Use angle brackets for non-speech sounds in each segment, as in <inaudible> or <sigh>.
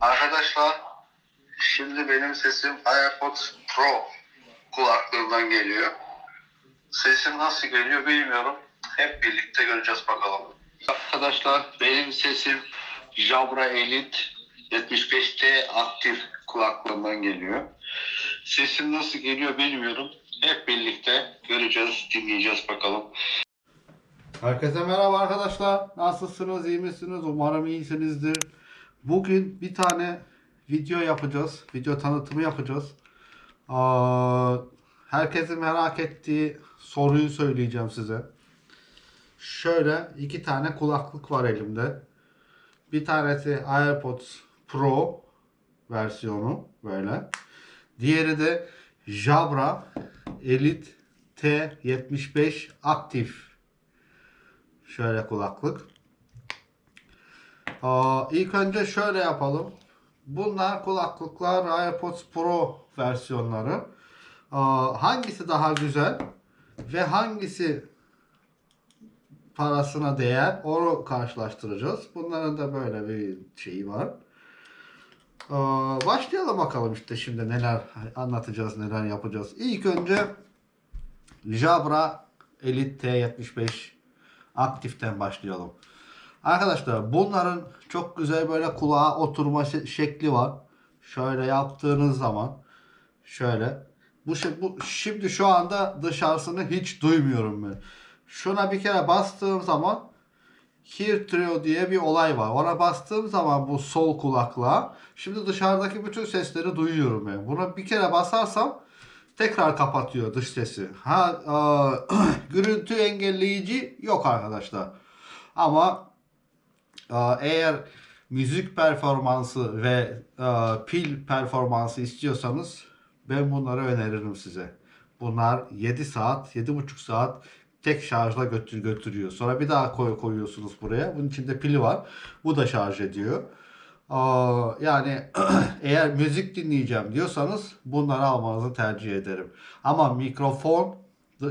Arkadaşlar şimdi benim sesim AirPods Pro kulaklığından geliyor. Sesim nasıl geliyor bilmiyorum. Hep birlikte göreceğiz bakalım. Arkadaşlar benim sesim Jabra Elite 75T aktif kulaklığından geliyor. Sesim nasıl geliyor bilmiyorum. Hep birlikte göreceğiz, dinleyeceğiz bakalım. Herkese merhaba arkadaşlar. Nasılsınız? iyi misiniz? Umarım iyisinizdir. Bugün bir tane video yapacağız. Video tanıtımı yapacağız. Aa, herkesin merak ettiği soruyu söyleyeceğim size. Şöyle iki tane kulaklık var elimde. Bir tanesi AirPods Pro versiyonu böyle. Diğeri de Jabra Elite T75 aktif Şöyle kulaklık. Aa, ilk önce şöyle yapalım. Bunlar kulaklıklar AirPods Pro versiyonları. Aa, hangisi daha güzel ve hangisi parasına değer onu karşılaştıracağız. Bunların da böyle bir şeyi var. Aa, başlayalım bakalım işte şimdi neler anlatacağız, neler yapacağız. İlk önce Jabra Elite T75 aktiften başlayalım. Arkadaşlar bunların çok güzel böyle kulağa oturma şe- şekli var. Şöyle yaptığınız zaman şöyle bu, bu şimdi şu anda dışarısını hiç duymuyorum ben. Şuna bir kere bastığım zaman Hear Trio diye bir olay var. Ona bastığım zaman bu sol kulaklığa şimdi dışarıdaki bütün sesleri duyuyorum ben. Buna bir kere basarsam tekrar kapatıyor dış sesi. Ha e, <clears throat> gürültü engelleyici yok arkadaşlar. Ama eğer müzik performansı ve pil performansı istiyorsanız ben bunları öneririm size. Bunlar 7 saat, 7,5 saat tek şarjla götür götürüyor. Sonra bir daha koy koyuyorsunuz buraya. Bunun içinde pili var. Bu da şarj ediyor. Yani <clears throat> eğer müzik dinleyeceğim diyorsanız bunları almanızı tercih ederim. Ama mikrofon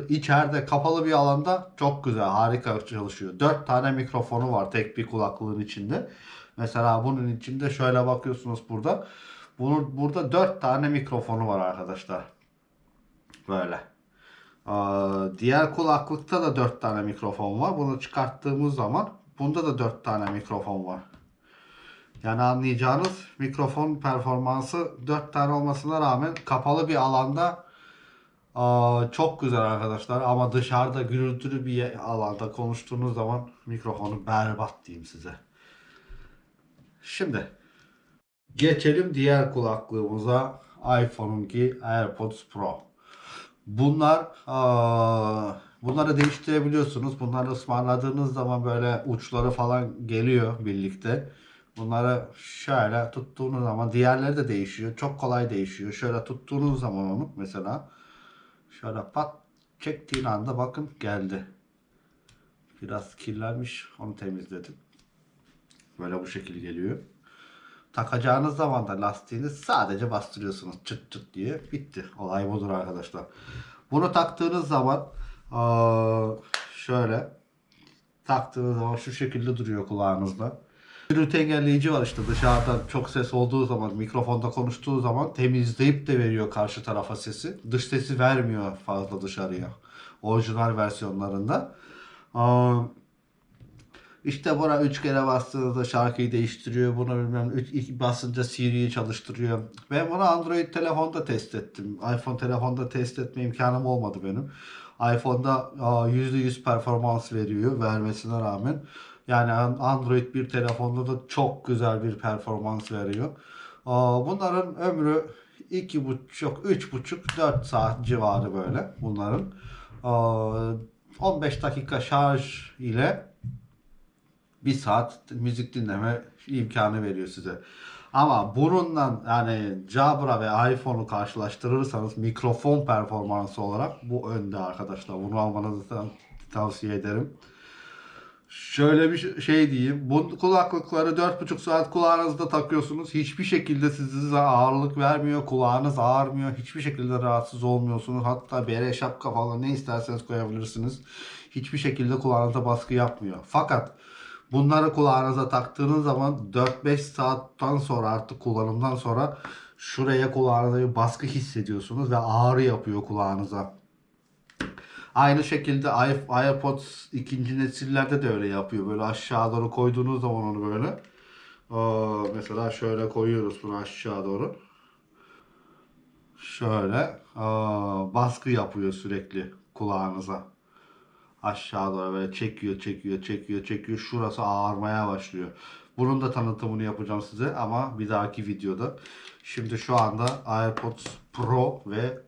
içeride kapalı bir alanda çok güzel, harika çalışıyor. 4 tane mikrofonu var tek bir kulaklığın içinde. Mesela bunun içinde şöyle bakıyorsunuz burada. Bunun burada 4 tane mikrofonu var arkadaşlar. Böyle. Aa, diğer kulaklıkta da 4 tane mikrofon var. Bunu çıkarttığımız zaman bunda da 4 tane mikrofon var. Yani anlayacağınız mikrofon performansı 4 tane olmasına rağmen kapalı bir alanda çok güzel arkadaşlar. Ama dışarıda gürültülü bir alanda konuştuğunuz zaman mikrofonu berbat diyeyim size. Şimdi geçelim diğer kulaklığımıza iPhone'unki AirPods Pro. Bunlar bunları değiştirebiliyorsunuz. Bunları ısmarladığınız zaman böyle uçları falan geliyor birlikte. Bunları şöyle tuttuğunuz zaman diğerleri de değişiyor. Çok kolay değişiyor. Şöyle tuttuğunuz zaman onu mesela şöyle pat çektiğin anda bakın geldi. Biraz kirlenmiş. Onu temizledim. Böyle bu şekil geliyor. Takacağınız zaman da lastiğini sadece bastırıyorsunuz çıt çıt diye. Bitti. Olay budur arkadaşlar. Bunu taktığınız zaman şöyle taktığınız zaman şu şekilde duruyor kulağınızda. Gürültü engelleyici var işte dışarıdan çok ses olduğu zaman mikrofonda konuştuğu zaman temizleyip de veriyor karşı tarafa sesi. Dış sesi vermiyor fazla dışarıya. Orijinal versiyonlarında. Aa, işte buna 3 kere bastığınızda şarkıyı değiştiriyor. Bunu bilmem 3 basınca Siri'yi çalıştırıyor. Ben bunu Android telefonda test ettim. iPhone telefonda test etme imkanım olmadı benim. iPhone'da aa, %100 performans veriyor vermesine rağmen. Yani an- Android bir telefonda da çok güzel bir performans veriyor. Bunların ömrü 2,5, 3,5, 4 saat civarı böyle bunların. Aa, 15 dakika şarj ile bir saat müzik dinleme imkanı veriyor size. Ama bununla yani Jabra ve iPhone'u karşılaştırırsanız mikrofon performansı olarak bu önde arkadaşlar. Bunu almanızı tavsiye ederim. Şöyle bir şey diyeyim. Bu kulaklıkları 4,5 saat kulağınızda takıyorsunuz. Hiçbir şekilde size ağırlık vermiyor. Kulağınız ağrımıyor. Hiçbir şekilde rahatsız olmuyorsunuz. Hatta bere şapka falan ne isterseniz koyabilirsiniz. Hiçbir şekilde kulağınıza baskı yapmıyor. Fakat Bunları kulağınıza taktığınız zaman 4-5 saatten sonra artık kullanımdan sonra şuraya kulağınıza bir baskı hissediyorsunuz ve ağrı yapıyor kulağınıza. Aynı şekilde i- AirPods ikinci nesillerde de öyle yapıyor. Böyle aşağı doğru koyduğunuz zaman onu böyle. Aa, mesela şöyle koyuyoruz bunu aşağı doğru. Şöyle aa, baskı yapıyor sürekli kulağınıza. Aşağı doğru böyle çekiyor, çekiyor, çekiyor, çekiyor. Şurası ağarmaya başlıyor. Bunun da tanıtımını yapacağım size ama bir dahaki videoda. Şimdi şu anda AirPods Pro ve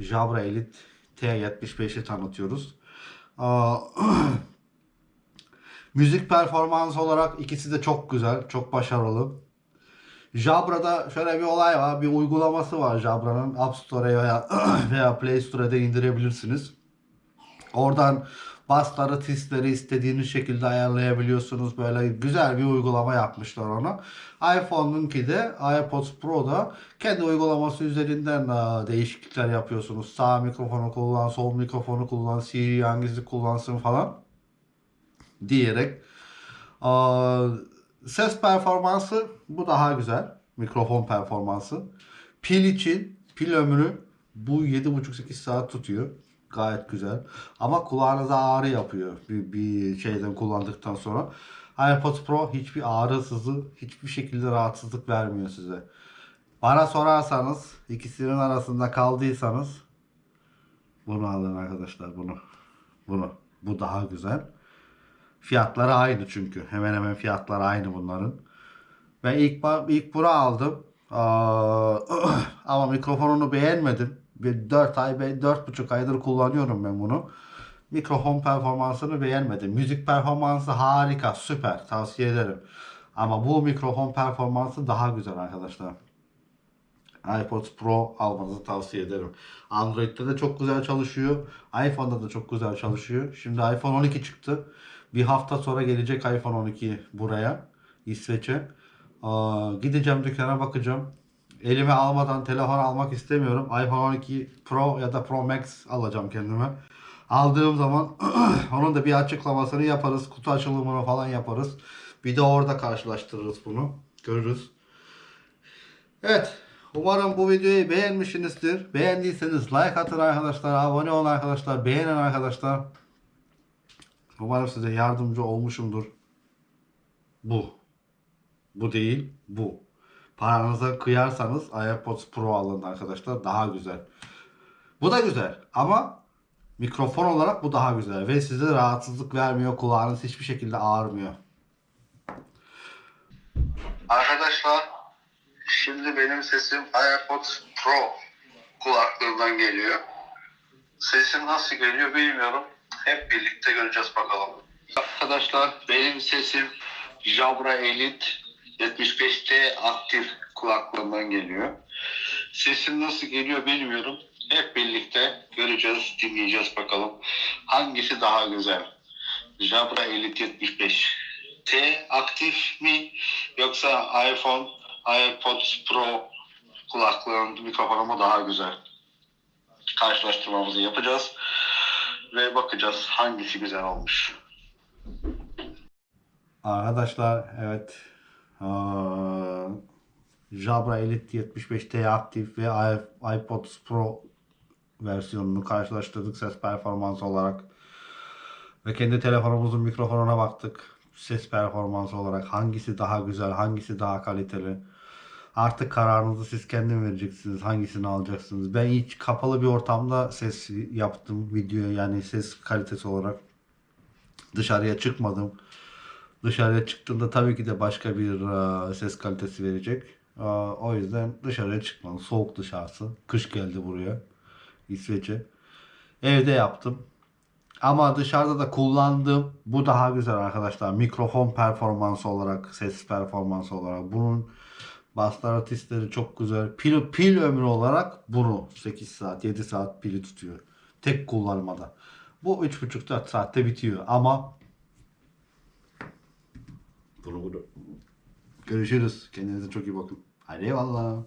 Jabra Elite T75'i tanıtıyoruz. <clears throat> Müzik performansı olarak ikisi de çok güzel, çok başarılı. Jabra'da şöyle bir olay var. Bir uygulaması var Jabra'nın. App Store'a veya, <clears throat> veya Play Store'da indirebilirsiniz. Oradan basları, tisleri istediğiniz şekilde ayarlayabiliyorsunuz. Böyle güzel bir uygulama yapmışlar ona. iPhone'unki de iPods Pro'da kendi uygulaması üzerinden değişiklikler yapıyorsunuz. Sağ mikrofonu kullan, sol mikrofonu kullan, Siri hangisi kullansın falan diyerek ses performansı bu daha güzel. Mikrofon performansı. Pil için pil ömrü bu 7,5-8 saat tutuyor. Gayet güzel. Ama kulağınıza ağrı yapıyor bir, bir şeyden kullandıktan sonra. AirPods Pro hiçbir ağrısızı, hiçbir şekilde rahatsızlık vermiyor size. Bana sorarsanız, ikisinin arasında kaldıysanız bunu alın arkadaşlar bunu. Bunu. Bu daha güzel. Fiyatları aynı çünkü. Hemen hemen fiyatları aynı bunların. Ben ilk ilk bura aldım. <clears throat> Ama mikrofonunu beğenmedim. Bir 4 ay, 4,5 aydır kullanıyorum ben bunu. Mikrofon performansını beğenmedim. Müzik performansı harika, süper. Tavsiye ederim. Ama bu mikrofon performansı daha güzel arkadaşlar. iPods Pro almanızı tavsiye ederim. Android'de de çok güzel çalışıyor. iPhone'da da çok güzel çalışıyor. Şimdi iPhone 12 çıktı. Bir hafta sonra gelecek iPhone 12 buraya. İsveç'e. Aa, gideceğim dükkana bakacağım. Elime almadan telefon almak istemiyorum. iPhone 12 Pro ya da Pro Max alacağım kendime. Aldığım zaman <clears throat> onun da bir açıklamasını yaparız. Kutu açılımını falan yaparız. Bir de orada karşılaştırırız bunu. Görürüz. Evet. Umarım bu videoyu beğenmişsinizdir. Beğendiyseniz like atın arkadaşlar. Abone olun arkadaşlar. Beğenin arkadaşlar. Umarım size yardımcı olmuşumdur. Bu. Bu değil. Bu. Paranıza kıyarsanız AirPods Pro alın arkadaşlar. Daha güzel. Bu da güzel. Ama mikrofon olarak bu daha güzel. Ve size rahatsızlık vermiyor. Kulağınız hiçbir şekilde ağrımıyor. Arkadaşlar şimdi benim sesim AirPods Pro kulaklığından geliyor. Sesim nasıl geliyor bilmiyorum. Hep birlikte göreceğiz bakalım. Arkadaşlar benim sesim Jabra Elite 75T aktif kulaklığından geliyor. Sesim nasıl geliyor bilmiyorum. Hep birlikte göreceğiz, dinleyeceğiz bakalım. Hangisi daha güzel? Jabra Elite 75 T aktif mi yoksa iPhone AirPods Pro kulaklığın mikrofonu mu daha güzel? Karşılaştırmamızı yapacağız ve bakacağız hangisi güzel olmuş. Arkadaşlar evet Jabra Elite 75T aktif ve iPods Pro versiyonunu karşılaştırdık ses performansı olarak. Ve kendi telefonumuzun mikrofonuna baktık. Ses performansı olarak hangisi daha güzel, hangisi daha kaliteli. Artık kararınızı siz kendin vereceksiniz. Hangisini alacaksınız. Ben hiç kapalı bir ortamda ses yaptım video yani ses kalitesi olarak. Dışarıya çıkmadım. Dışarıya çıktığında tabii ki de başka bir e, ses kalitesi verecek. E, o yüzden dışarıya çıkmadım. Soğuk dışarısı. Kış geldi buraya. İsveç'e. Evde yaptım. Ama dışarıda da kullandım. Bu daha güzel arkadaşlar. Mikrofon performansı olarak, ses performansı olarak. Bunun baslar tistleri çok güzel. Pil, pil ömrü olarak bunu 8 saat, 7 saat pili tutuyor. Tek kullanmada. Bu 3,5-4 saatte bitiyor. Ama bunu bunu. Görüşürüz. Kendinize çok iyi bakın. Hadi eyvallah.